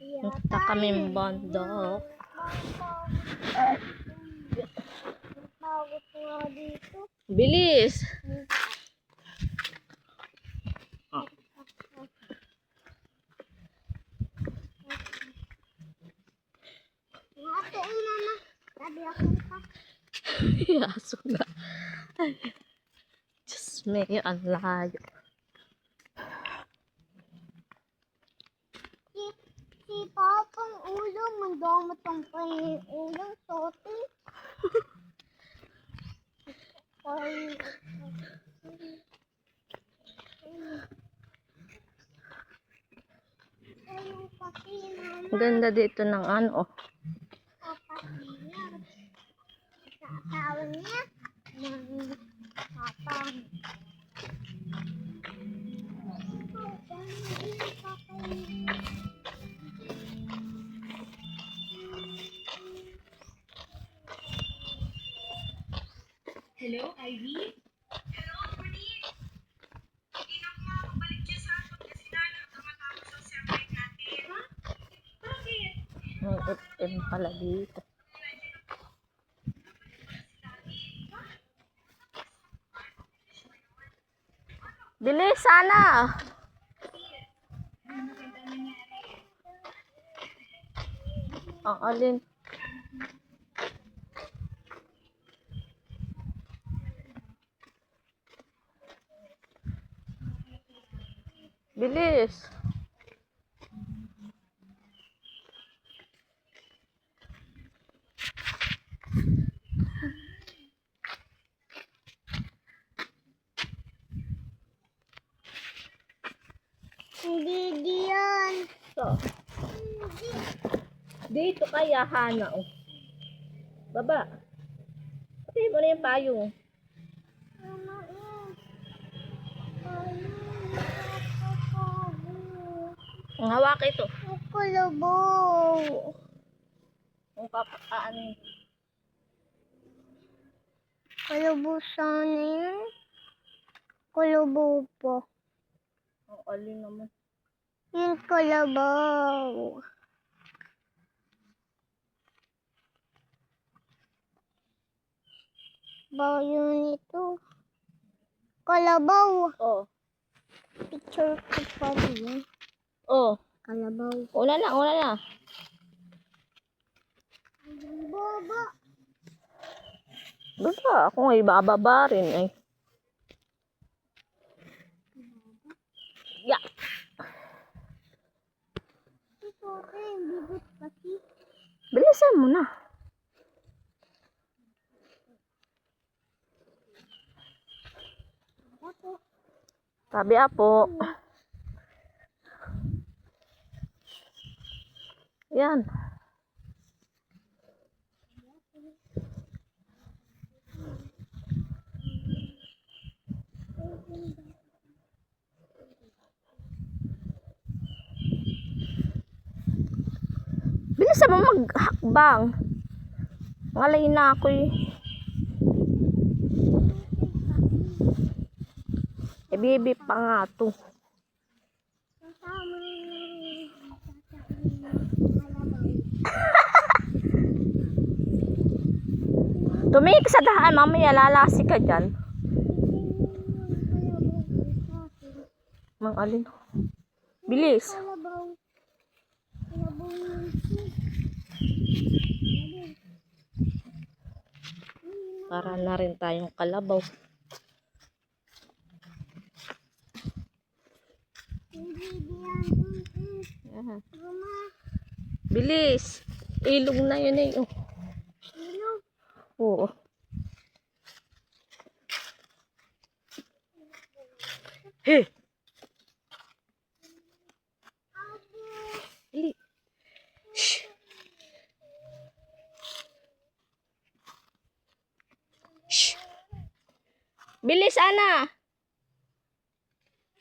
Punta kaming bundok. Bilis! Pa. Yaso na. Ay. Diyos me, ang layo. Si, si Papang ulo. Mandama tong pa yung ulo. Sote. Ganda dito ng ano. Kapatid. Sa asawa niya. Hello, Ivy? Hello, Monique. Hindi na ako makakabalik dyan sa Pangasinan hanggang matapos ang seminar natin. Ha? Bakit? May FM pala dito. Bilis sana! Ang alin? Bilis! Hindi diyan. So, dito kaya Hana, oh. Baba. Pati mo na yung payong. Mama, eh. Ayun, nakakapagod. Ang hawak ito. Ang kalabaw. Ang kapaan. Kalabaw sana yan. Kalabaw po. Ang alin naman. Yung kalabaw. Bayo nito. Kalabaw. Oh. Picture ko pa rin. Oh. Kalabaw. Una na, una na. Baba. Baba. Ako nga ibababa rin eh. Yeah. Ito rin. Bigot kasi. Bilisan mo na. Ako. Sabi apo. Yan. Bilisan mo maghakbang. Ngalay na ako eh. Baby pa nga to. Kasama yung Tumingin ka sa daan, mamaya lalasi ka dyan. Mang alin. Bilis. Para na rin tayong kalabaw. Mama. Bilis. Ilog na yun eh. Oh. Oo. Hey! Shh. Shh. Bilis, Ana.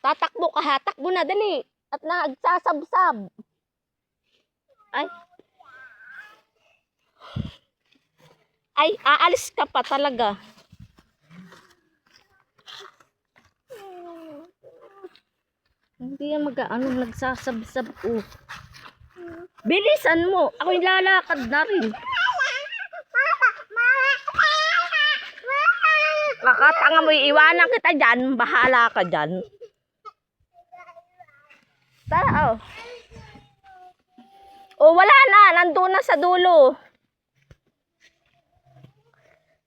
Tatakbo ka ha. Takbo na, dali. At nagsasabsab. Ay. Ay, aalis ka pa talaga. Hindi yan mag-ano, nagsasabsab. Oh. Bilisan mo. Ako'y lalakad na rin. Kakatanga mo, iwanan kita dyan. Bahala ka dyan. Tara, oh. Oh, wala na. Nandun na sa dulo.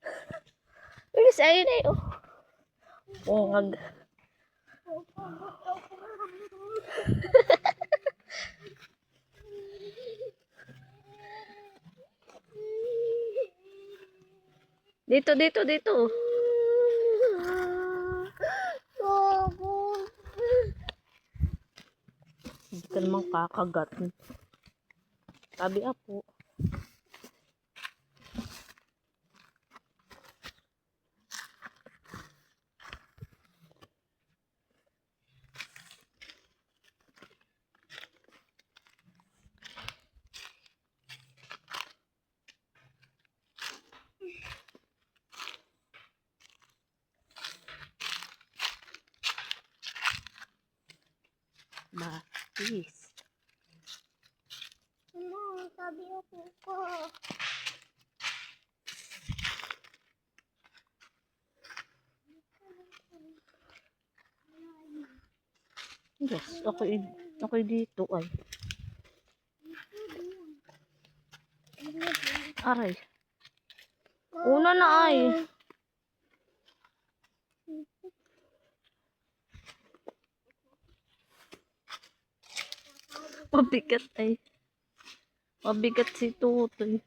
Bilis, ayun eh. Oh. Oh, ngag. Dito, dito, dito. Hindi ka naman kakagat. Sabi apo. Batis. Ano, sabi ako ko. Yes, okay, okay dito ay. Aray. Una na ay. Mabigat ay. Mabigat si Tutoy.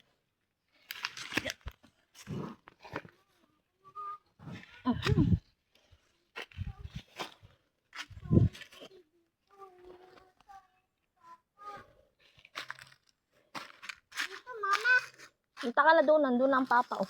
Dito, Punta ka na doon, nandun na ang papa oh.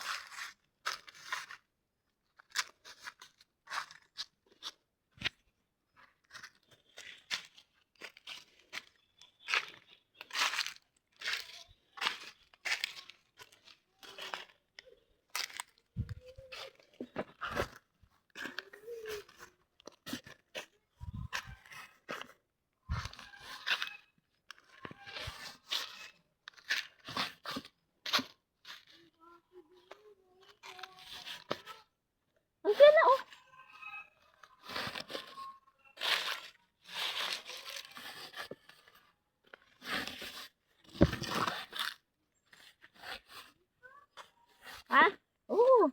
Andiyan na oh. Ha? Oo.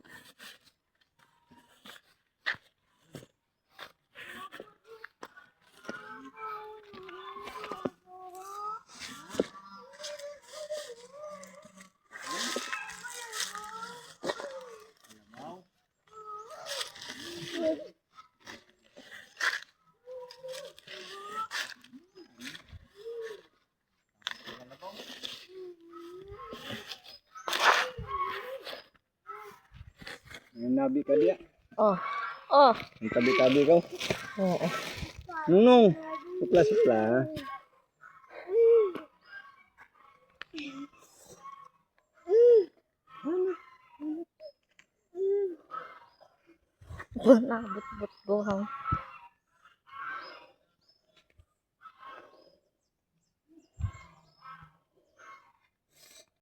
Ang nabi ka diya. Oh. Oh. Ang tabi-tabi ka. Oo. Nunong. Supla-supla. Wala, but-but buhang.